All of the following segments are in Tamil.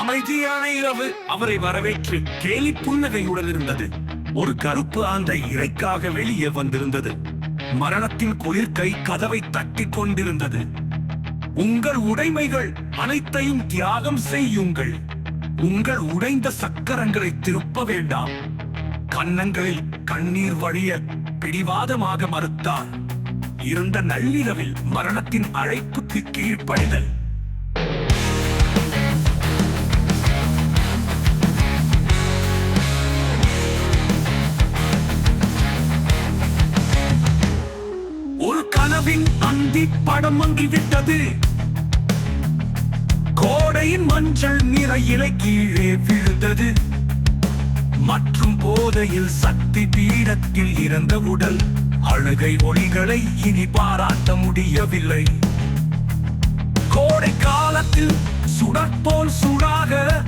அமைதியான இரவு அவரை வரவேற்று கேலி புன்னகையுடன் இருந்தது ஒரு கருப்பு ஆந்தை இறைக்காக வெளியே வந்திருந்தது. மரணத்தின் குளிர் கை கதவை தட்டி கொண்டிருந்தது. உங்கள் உடைமைகள் அனைத்தையும் தியாகம் செய்யுங்கள். உங்கள் உடைந்த சக்கரங்களை திருப்ப வேண்டாம். கன்னங்களில் கண்ணீர் வழிய பிடிவாதமாக மறுத்தார் இருந்த நள்ளிரவில் மரணத்தின் அழைப்புக்கு கீழ்ப்படிதல். கனவின் அந்தி படம் மங்கிவிட்டது கோடையின் மஞ்சள் நிற இலை கீழே விழுந்தது. மற்றும் போதையில் சக்தி பீடத்தில் இறந்த உடல். அழுகை ஒளிகளை இனி பாராட்ட முடியவில்லை. கோடை காலத்தில் சுடற்போல் சூடாக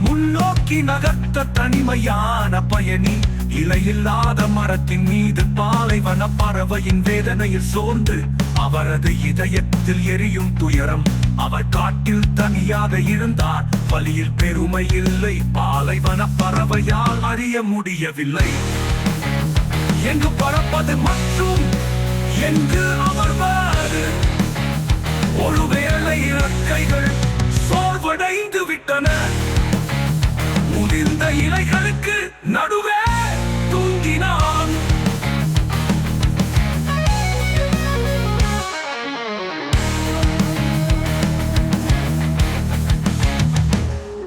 முன்னோக்கி நகர்த்த தனிமையான பயணி. இலையில்லாத மரத்தின் மீது பாலைவன பறவையின் வேதனையில் சோர்ந்து அவரது இதயத்தில் எரியும் துயரம். அவர் காட்டில் தனியாக இருந்தார் வழியில் பெருமை இல்லை பாலைவன பறவையால் அறிய முடியவில்லை. எங்கு பறப்பது மற்றும் எங்கு அமர்வாரு ஒருவேளை இறக்கைகள் சோர்வடைந்து விட்டன. முதிர்ந்த இலைகளுக்கு நடுவே தூங்கினான்.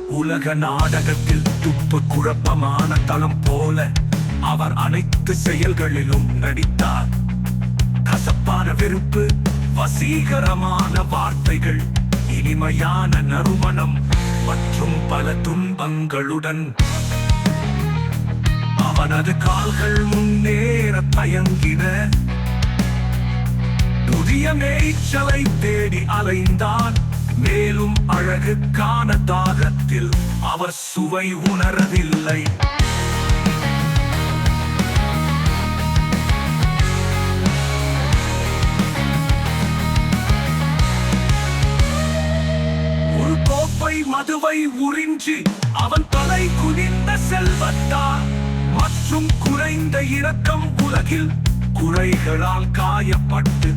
உலக நாடகத்தில் துப்பு குழப்பமான தளம் போல அவர் அனைத்து செயல்களிலும் நடித்தார். கசப்பான வெறுப்பு வசீகரமான வார்த்தைகள் இனிமையான நறுமணம் மற்றும் பல துன்பங்களுடன் அவனது கால்கள் முன்னேற தயங்கின. புதிய மேய்ச்சலை தேடி அலைந்தான். மேலும் அழகுக்கான தாகத்தில் அவர் சுவை உணரவில்லை. கோப்பை மதுவை உறிஞ்சி அவன் தலை குனிந்த செல்வத்தார் மற்றும் குறைந்த இரக்கம் உலகில் குறைகளால் காயப்பட்டு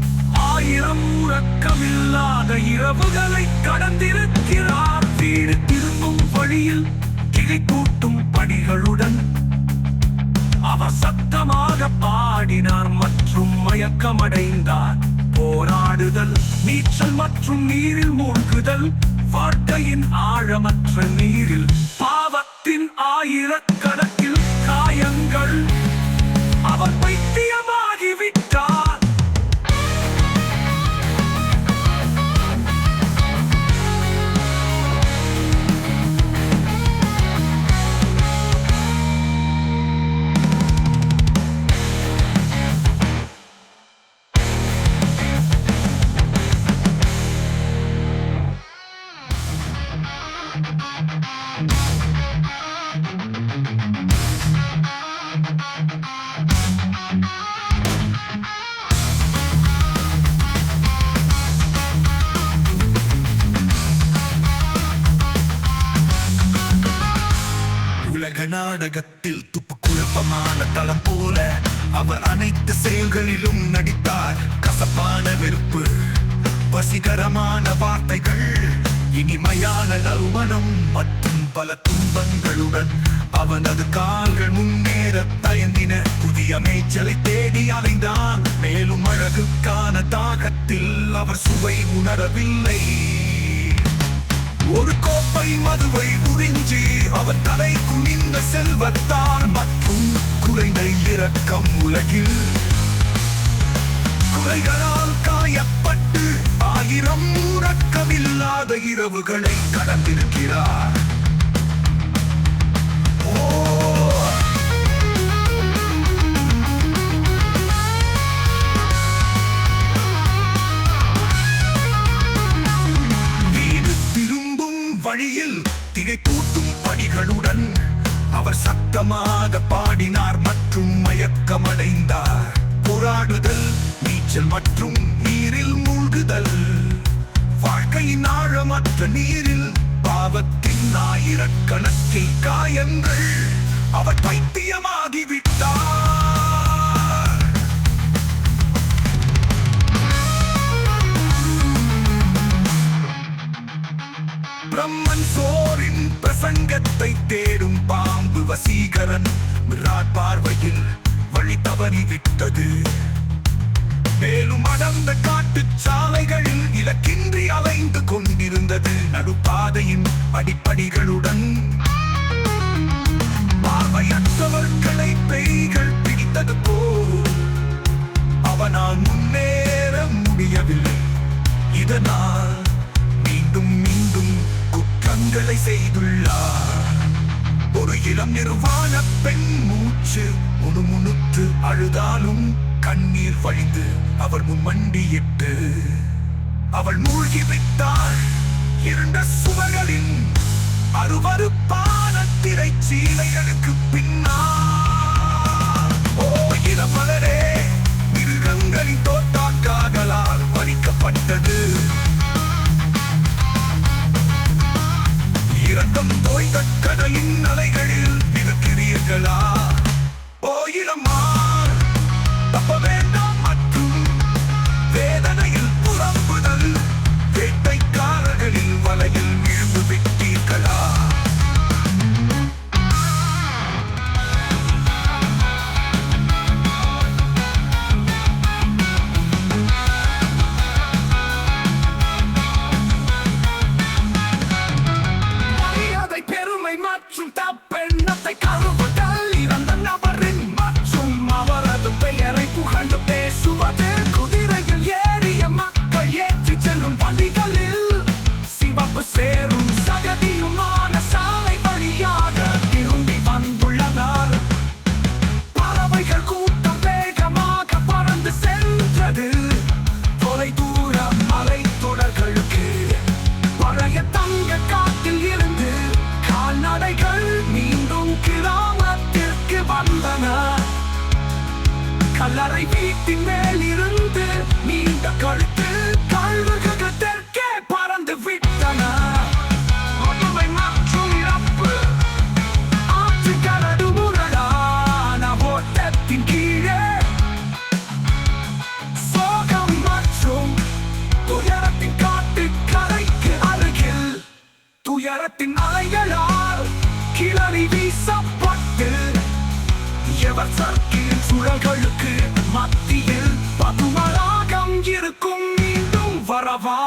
ஆயிரம் உறக்கமில்லாத இரவுகளை கடந்திருக்கிறார். வீடு திரும்பும் வழியில் கிளை கூட்டும் பணிகளுடன் அவர் சத்தமாக பாடினார் மற்றும் மயக்கமடைந்தார். போராடுதல் நீச்சல் மற்றும் நீரில் மூழ்குதல் வாழ்க்கையின் ஆழமற்ற நீரில் பாவத்தின் ஆயிரக்கணக்கில் காயங்கள் நாடகத்தில் துப்பு குழப்பமான தளம் போல அவர் அனைத்து செயல்களிலும் நடித்தார். கசப்பான வெறுப்பு வசீகரமான வார்த்தைகள் இனிமையான நறுமணம் மற்றும் பல துன்பங்களுடன் அவனது கால்கள் முன்னேற தயங்கின புதிய மேய்ச்சலை தேடி அலைந்தான். மேலும் அழகுக்கான தாகத்தில் அவர் சுவை உணரவில்லை. ஒரு கோப்பை மதுவை உறிஞ்சி அவர் தலை குனிந்த செல்வத்தால் மற்றும் குறைந்த இரக்கம் உலகில். குறைகளால் காயப்பட்டு ஆயிரம் உறக்கமில்லாத இரவுகளை கடந்திருக்கிறார். திகைப்பூட்டும் படிகளுடன் அவர் சத்தமாக பாடினார் மற்றும் மயக்கமடைந்தார். போராடுதல் நீச்சல் மற்றும் நீரில் மூழ்குதல். வாழ்க்கையின் ஆழமற்ற நீரில் பாவத்தின் ஆயிரக்கணக்கில் காயங்கள். அவர் பைத்தியமாகிவிட்டார். பிரம்மன் சோரின் பிரசங்கத்தை தேடும் பாம்பு வசீகரன் பார்வையில் வழி தவறி விட்டது. மேலும் அடர்ந்த காட்டு சாலைகளில் இலக்கின்றி அலைந்து கொண்டிருந்தது. நடுப்பாதையின் அடிப்படிகளுடன் முத்து அழுதாலும் கண்ணீர் வழிந்து அவர் முன் மண்டியிட்டு அவள் மூழ்கி விட்டாள். இருண்ட சுவர்களின் அருவறுப்பான திரைச்சீலைகளுக்கு பின்னால் கல்லறை வீட்டின் மேல் இருந்து நீண்ட கழுத்து கழுகுகள் பறந்து விட்டன. கொடுமை மற்றும் இறப்பு ஆற்றுக்கரடு முரடான ஓட்டத்தின் கீழே. சோகம் மற்றும் துயரத்தின் காட்டு கரைக்கு அருகில் துயரத்தின் அலைகளால் கிளறி வீசப்பட்டு எவர் சர்க்கின் சுழல்களுக்கு மத்தியில் பதுமராகம் இருக்கும் மீண்டும் வரவா?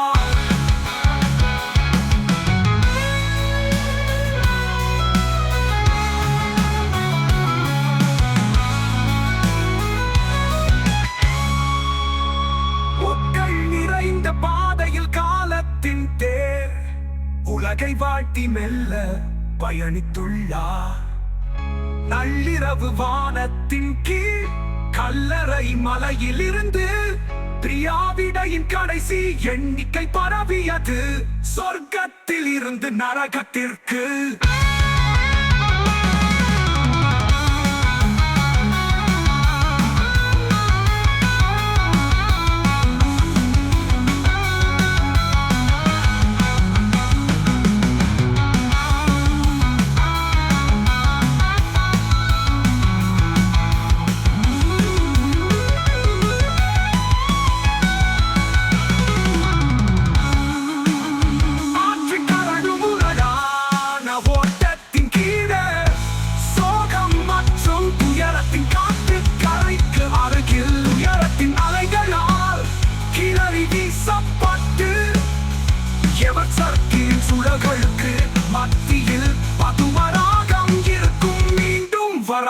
உலகை வாழ்த்தி மெல்ல பயணித்துள்ளார். நள்ளிரவு வானத்தின் கீழ் கல்லறை மலையில் இருந்து பிரியாவிடையின் கடைசி எண்ணிக்கை பரவியது. சொர்க்கத்தில் இருந்து நரகத்திற்கு.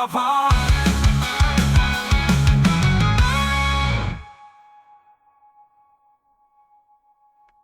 சுழல்களுக்கு